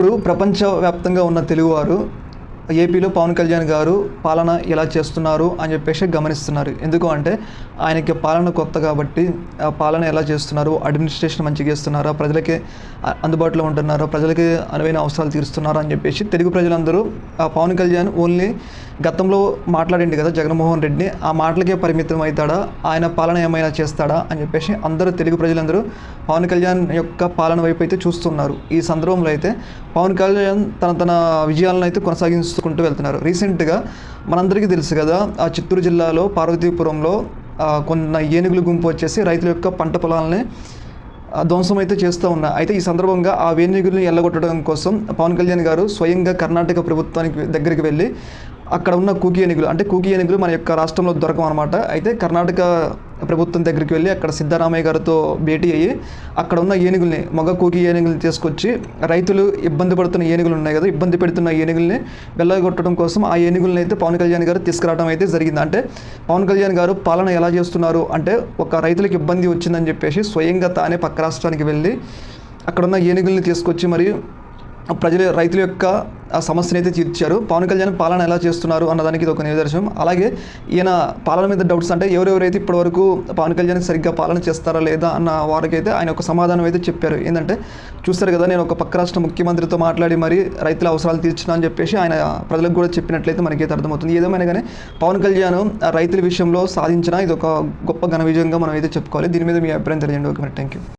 ఇప్పుడు ప్రపంచవ్యాప్తంగా ఉన్న తెలుగువారు ఏపీలో పవన్ కళ్యాణ్ గారు పాలన ఎలా చేస్తున్నారు అని చెప్పేసి గమనిస్తున్నారు. ఎందుకు అంటే ఆయనకి పాలన కొత్త కాబట్టి ఆ పాలన ఎలా చేస్తున్నారు అడ్మినిస్ట్రేషన్ మంచిగా చేస్తున్నారా ప్రజలకి అందుబాటులో ఉంటున్నారా ప్రజలకి అనువైన అవసరాలు తీరుస్తున్నారా అని చెప్పేసి తెలుగు ప్రజలందరూ ఆ పవన్ కళ్యాణ్ ఓన్లీ గతంలో మాట్లాడింది కదా జగన్మోహన్ రెడ్డిని ఆ మాటలకే పరిమితం అవుతాడా ఆయన పాలన ఏమైనా చేస్తాడా అని చెప్పేసి అందరూ తెలుగు ప్రజలందరూ పవన్ కళ్యాణ్ యొక్క పాలన వైపు అయితే చూస్తున్నారు. ఈ సందర్భంలో అయితే పవన్ కళ్యాణ్ తన తన విజయాలను అయితే చేసుకుంటూ వెళ్తున్నారు. రీసెంట్గా మనందరికీ తెలుసు కదా ఆ చిత్తూరు జిల్లాలో పార్వతీపురంలో కొన్న ఏనుగుల గుంపు వచ్చేసి రైతుల యొక్క పంట పొలాలని ధ్వంసం అయితే చేస్తూ ఉన్నా. అయితే ఈ సందర్భంగా ఆ వేణుగుల్ని ఎల్లగొట్టడం కోసం పవన్ కళ్యాణ్ గారు స్వయంగా కర్ణాటక ప్రభుత్వానికి దగ్గరికి వెళ్ళి అక్కడ ఉన్న కూకి ఏనుగులు అంటే కూకి ఏనుగులు మన యొక్క రాష్ట్రంలో దొరకం అనమాట అయితే కర్ణాటక ప్రభుత్వం దగ్గరికి వెళ్ళి అక్కడ సిద్ధరామయ్య గారితో భేటీ అయ్యి అక్కడ ఉన్న ఏనుగుల్ని మగ కూకి ఏనుగుల్ని తీసుకొచ్చి రైతులు ఇబ్బంది పడుతున్న ఏనుగులు ఉన్నాయి కదా ఇబ్బంది పెడుతున్న ఏనుగుల్ని వెళ్ళగొట్టడం కోసం ఆ ఏనుగుల్ని అయితే పవన్ కళ్యాణ్ గారు తీసుకురావడం అయితే జరిగింది. అంటే పవన్ కళ్యాణ్ గారు పాలన ఎలా చేస్తున్నారు? అంటే ఒక రైతులకు ఇబ్బంది వచ్చిందని చెప్పేసి స్వయంగా తానే పక్క రాష్ట్రానికి వెళ్ళి అక్కడున్న ఏనుగుల్ని తీసుకొచ్చి మరి ప్రజల రైతుల యొక్క ఆ సమస్యను అయితే తీర్చారు. పవన్ కళ్యాణ్ పాలన ఎలా చేస్తున్నారు అన్నదానికి ఇది ఒక నిదర్శనం. అలాగే ఈయన పాలన మీద డౌట్స్ అంటే ఎవరెవరైతే ఇప్పటివరకు పవన్ కళ్యాణ్ సరిగ్గా పాలన చేస్తారా లేదా అన్న వారికైతే ఆయన ఒక సమాధానం అయితే చెప్పారు. ఏంటంటే చూస్తారు కదా నేను ఒక పక్క రాష్ట్ర ముఖ్యమంత్రితో మాట్లాడి మరి రైతుల అవసరాలు తీర్చినా అని చెప్పేసి ఆయన ప్రజలకు కూడా చెప్పినట్లయితే మనకైతే అర్థమవుతుంది. ఏదేమైనా కానీ పవన్ కళ్యాణ్ రైతుల విషయంలో సాధించిన ఇది ఒక గొప్ప ఘన విజయంగా మనం అయితే చెప్పుకోవాలి. దీని మీద మీ అభిప్రాయం తెలియండి ఓకే మరి. Thank you